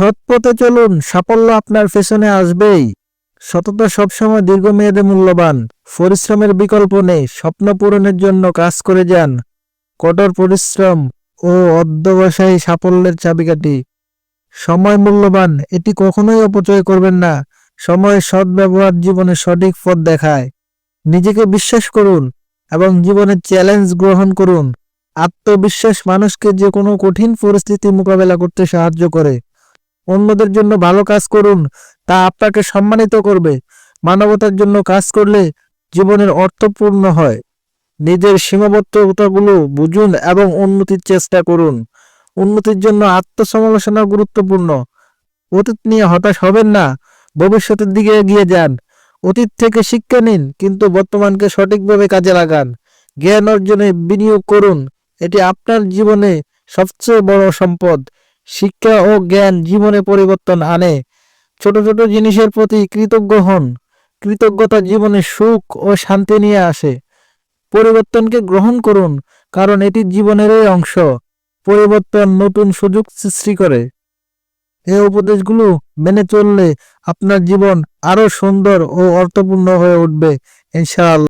সৎ পথে চলুন, সাফল্য আপনার পেছনে আসবেই। সততা সবসময় দীর্ঘমেয়াদে মূল্যবান। পরিশ্রমের বিকল্প নেই। স্বপ্ন পূরণের জন্য কাজ করে যান। কঠোর পরিশ্রম ও অধ্যবসায়ী সাফল্যের চাবিকাঠি। সময় মূল্যবান, এটি কখনোই অপচয় করবেন না। সময়ের সদ্ব্যবহার জীবনে সঠিক পথ দেখায়। নিজেকে বিশ্বাস করুন এবং জীবনের চ্যালেঞ্জ গ্রহণ করুন। আত্মবিশ্বাস মানুষকে যে কোনো কঠিন পরিস্থিতি মোকাবেলা করতে সাহায্য করে। অন্যদের জন্য ভালো কাজ করুন, তা আপনাকে সম্মানিত করবে। মানবতার জন্য কাজ করলে জীবনের অর্থপূর্ণ হয়। নিজের সীমাবদ্ধতাগুলো বুঝুন এবং উন্নতির চেষ্টা করুন। উন্নতির জন্য আত্মসমালোচনা গুরুত্বপূর্ণ। অতীত নিয়ে হতাশ হবেন না, ভবিষ্যতের দিকে এগিয়ে যান। অতীত থেকে শিক্ষা নিন, কিন্তু বর্তমানকে সঠিকভাবে কাজে লাগান। জ্ঞান অর্জনে বিনিয়োগ করুন, এটি আপনার জীবনে সবচেয়ে বড় সম্পদ। শিক্ষা ও জ্ঞান জীবনে পরিবর্তন আনে। ছোট ছোট জিনিসের প্রতি কৃতজ্ঞ হন। কৃতজ্ঞতা জীবনে সুখ ও শান্তি নিয়ে আসে। পরিবর্তনকে গ্রহণ করুন, কারণ এটি জীবনেরই অংশ। পরিবর্তন নতুন সুযোগ সৃষ্টি করে। এই উপদেশগুলো মেনে চললে আপনার জীবন আরও সুন্দর ও অর্থপূর্ণ হয়ে উঠবে, ইনশাআল্লাহ।